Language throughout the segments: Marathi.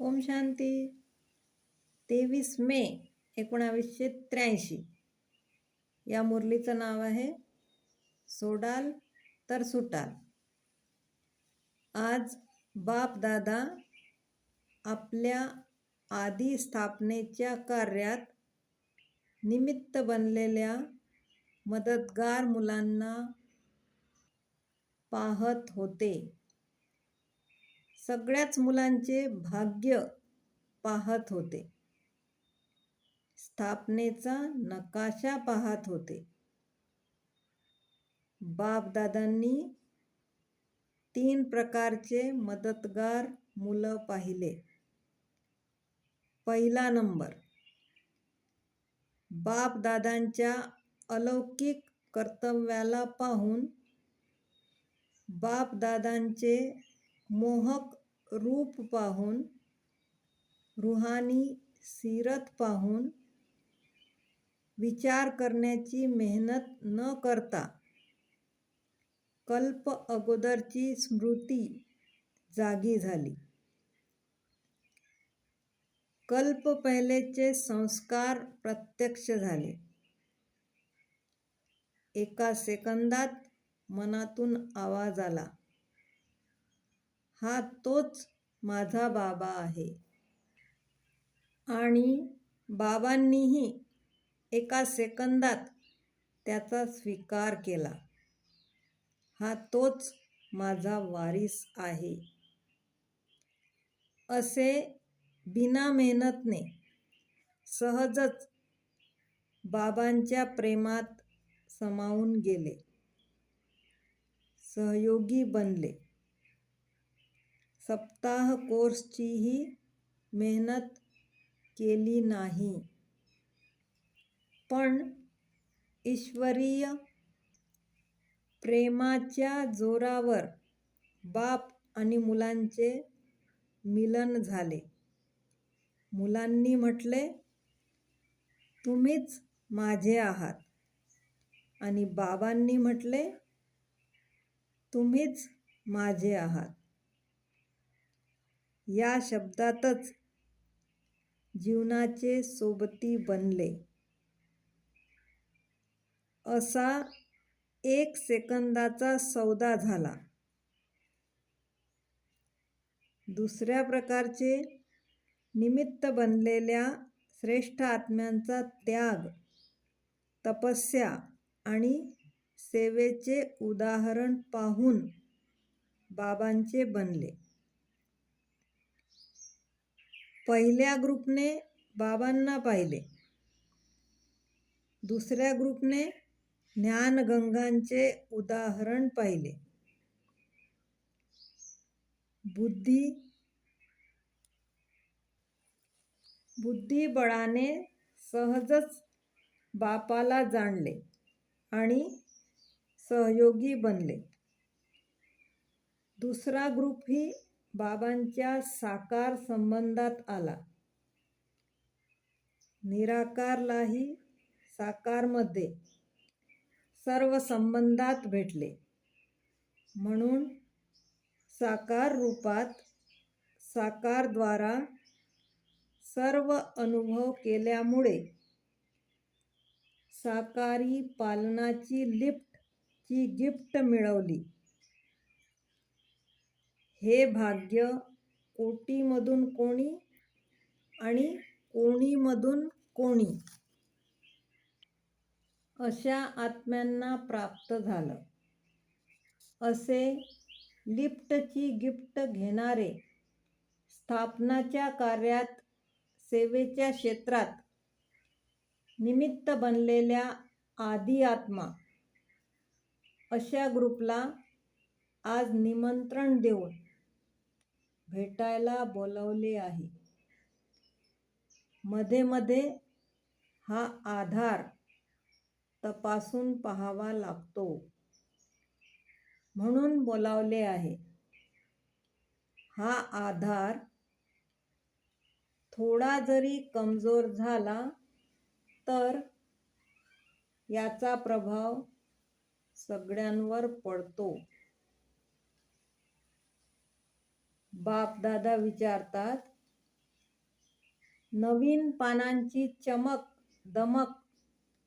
ओम शांती. तेवीस मे एकोणावीसशे त्र्याऐंशी. या मुरलीचं नाव आहे सोडाल तर सुटाल. आज बाप दादा आपल्या आदी स्थापनेच्या कार्यात निमित्त बनलेल्या मदतगार मुलांना पाहत होते. सगळ्याच मुलांचे भाग्य पाहत होते. स्थापनेचा नकाशा पाहत होते. बापदादांनी तीन प्रकारचे मदतगार मुलं पाहिले. पहिला नंबर बापदादांच्या अलौकिक कर्तव्याला पाहून बापदादांचे मोहक रूप पाहून रुहानी सीरत पाहून विचार करण्याची मेहनत न करता कल्प अगोदरची स्मृती जागी झाली. कल्प पहिलेचे संस्कार प्रत्यक्ष झाले. एका सेकंदात मनातून आवाज आला. हा तोच माझा बाबा आहे. आणि बाबांनीही एका सेकंदात त्याचा स्वीकार केला. हा तोच माझा वारीस आहे. असे बिना मेहनतने सहजच बाबांच्या प्रेमात समावून गेले. सहयोगी बनले. सप्ताह कोर्सचीही मेहनत केली नाही. पण ईश्वरीय प्रेमाच्या जोरावर बाप आणि मुलांचे मिलन झाले. मुलांनी म्हटले तुम्हीच माझे आहात. आणि बाबांनी म्हटले तुम्हीच माझे आहात. या शब्दातच जीवनाचे सोबती बनले. असा एक सेकंदाचा सौदा झाला. दुसऱ्या प्रकारचे निमित्त बनलेल्या श्रेष्ठ आत्म्यांचा त्याग तपस्या आणि सेवेचे उदाहरण पाहून बाबांचे बनले. पहिल्या ग्रुपने बाबांना पाहिले. दुसऱ्या ग्रुपने ज्ञानगंगांचे उदाहरण पाहिले. बुद्धी बुद्धिबळाने सहजच बापाला जाणले आणि सहयोगी बनले. दुसरा ग्रुपही बाबांच्या साकार संबंधात आला. निराकारलाही साकारमध्ये सर्व संबंधात भेटले. म्हणून साकार रूपात साकारद्वारा सर्व अनुभव केल्यामुळे साकारी पालनाची लिफ्ट ची गिफ्ट मिळवली. हे भाग्य कोटीमधून कोणी आणि कोणीमधून कोणी? अशा आत्म्यांना प्राप्त झालं. असे लिफ्टची गिफ्ट घेणारे स्थापनाच्या कार्यात सेवेच्या क्षेत्रात निमित्त बनलेल्या आदी आत्मा अशा ग्रुपला आज निमंत्रण देऊन भेटायला बोलवले आहे. मध्ये मध्ये हा आधार तपासून पाहावा लागतो. म्हणून बोलावले आहे. हा आधार थोडा जरी कमजोर झाला तर याचा प्रभाव सगळ्यांवर पडतो. बाप दादा विचारतात नवीन पानांची चमक दमक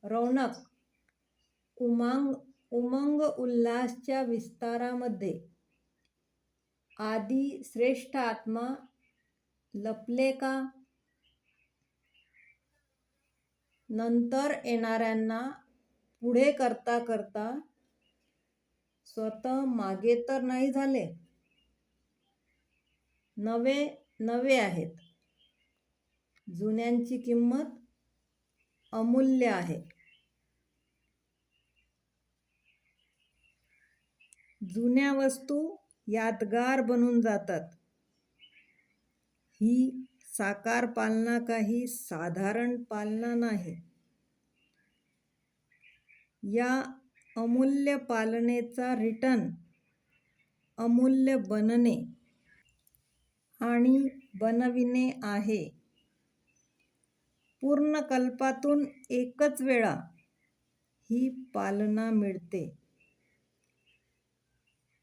रौनक उमांग उमंग उल्हासच्या विस्तारामध्ये. आधी श्रेष्ठ आत्मा लपले का? नंतर येणाऱ्यांना पुढे करता करता स्वतः मागे तर नाही झाले. नवे नवे आहेत. जुन्यांची किंमत अमूल्य आहे. जुन्या वस्तू यादगार बनून जातात. ही साकार पालना काही साधारण पालना नाही. या अमूल्य पालनेचा रिटर्न अमूल्य बनणे आणि बनविणे आहे. पूर्ण कल्पातून एकच वेळा ही पालना मिळते.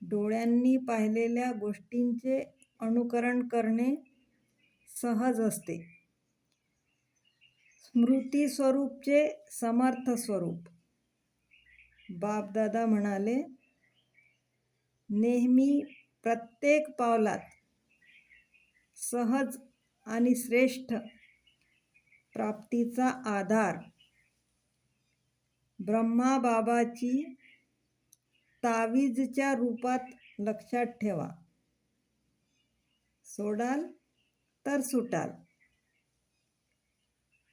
डोळ्यांनी पाहिलेल्या गोष्टींचे अनुकरण करणे सहज असते. स्मृती स्वरूपचे समर्थ स्वरूप. बापदादा म्हणाले नेहमी प्रत्येक पावलात सहज आणि श्रेष्ठ प्राप्तीचा आधार. ब्रह्माबाबाची तावीजच्या रूपात लक्षात ठेवा. सोडाल तर सुटाल.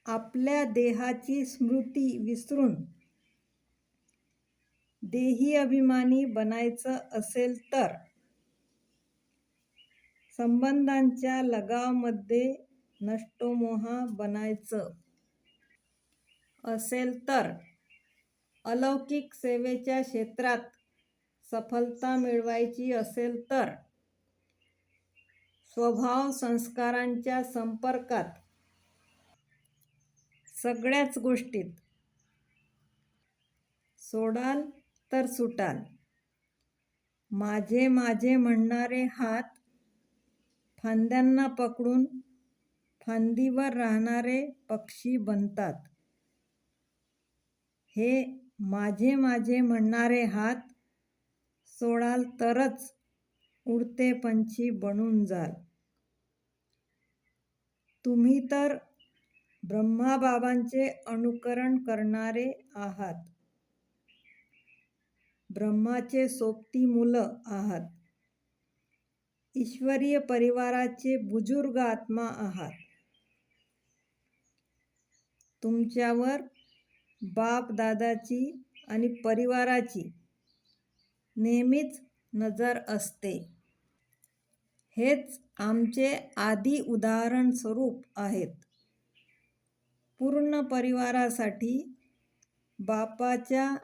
आपल्या देहाची स्मृती विसरून देही अभिमानी बनायचं असेल तर संबंधांच्या लगावमध्ये नष्टोमोहा बनायचं असेल तर अलौकिक सेवेच्या क्षेत्रात सफलता मिळवायची असेल तर स्वभाव संस्कारांच्या संपर्कात सगळ्याच गोष्टीत सोडाल तर सुटाल. माझे माझे म्हणणारे हात फांद्यांना पकडून फांदीवर राहणारे पक्षी बनतात. हे माझे माझे म्हणणारे हात सोडाल तरच उडते पंछी बनून जाल. तुम्ही तर ब्रह्माबाबांचे अनुकरण करणारे आहात. ब्रह्माचे सोबती मुलं आहात. ईश्वरीय परिवाराचे बुजुर्ग आत्मा आहात तुमच्यावर बाप दादाची आणि परिवाराची नेहमीच नजर असते. हेच आमचे आदी उदाहरण स्वरूप आहेत. पूर्ण परिवारासाठी बापाच्या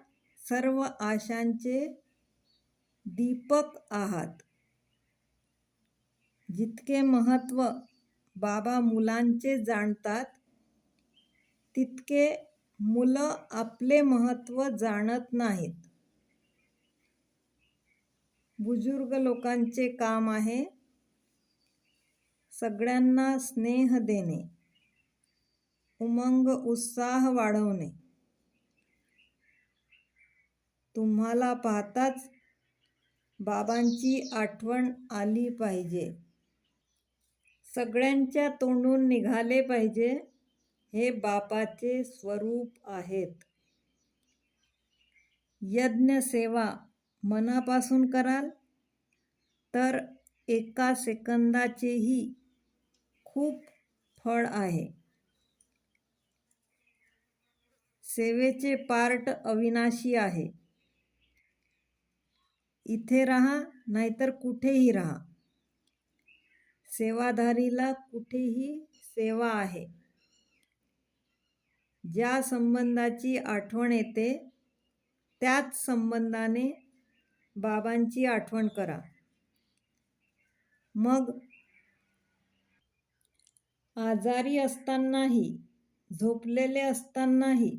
सर्व आशांचे दीपक आहात. जितके महत्त्व बाबा मुलांचे जाणतात तितके मुलं आपले महत्त्व जाणत नाहीत. बुजुर्ग लोकांचे काम आहे सगळ्यांना स्नेह देणे उमंग उत्साह वाढवणे. तुम्हाला पाहताच बाबांची आठवण आली पाहिजे. सगळ्यांच्या तोंडून निघाले पाहिजे हे बापाचे स्वरूप आहेत. यज्ञ सेवा मनापासून कराल तर एका सेकंदाचेही खूप फळ आहे. सेवेचे पार्ट अविनाशी आहे. इथे राहा नाहीतर कुठेही राहा. सेवाधारीला कुठेही सेवा आहे. ज्या संबंधाची आठवण येते त्याच संबंधाने बाबांची आठवण करा. मग आजारी असतानाही झोपलेले असतानाही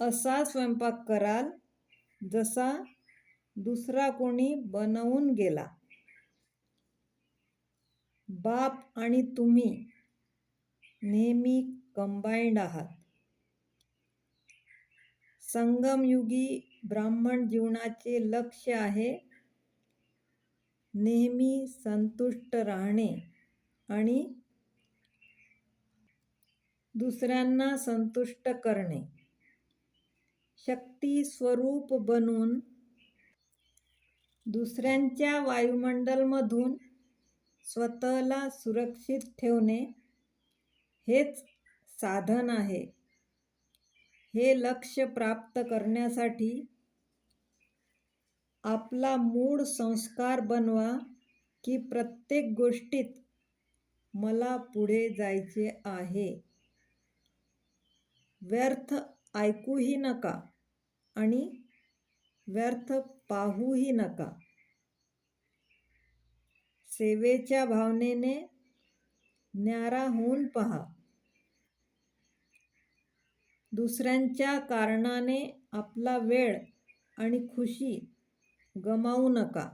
असा स्वयंपाक कराल जसा दुसरा कोणी बनवून गेला. बाप आणि तुम्ही नेहमी कंबाईंड आहात. संगमयुगी ब्राह्मण जीवनाचे लक्ष्य आहे नेहमी संतुष्ट राहणे आणि दुसऱ्यांना संतुष्ट करणे. शक्ती स्वरूप बनून दुसऱ्यांच्या वायुमंडलमधून स्वतःला सुरक्षित ठेवणे हेच साधन आहे. हे लक्ष प्राप्त करण्यासाठी आपला मूळ संस्कार बनवा की प्रत्येक गोष्टीत मला पुढे जायचे आहे. व्यर्थ ऐकूही नका आणि व्यर्थ पाहूही नका. सेवेच्या भावनेने न्यारा होऊन पहा. दुसऱ्यांच्या कारणाने आपला वेळ आणि खुशी गमावू नका.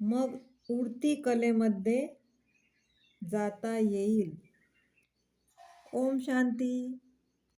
मग उडती कलेमध्ये जाता येईल. ओम शांती.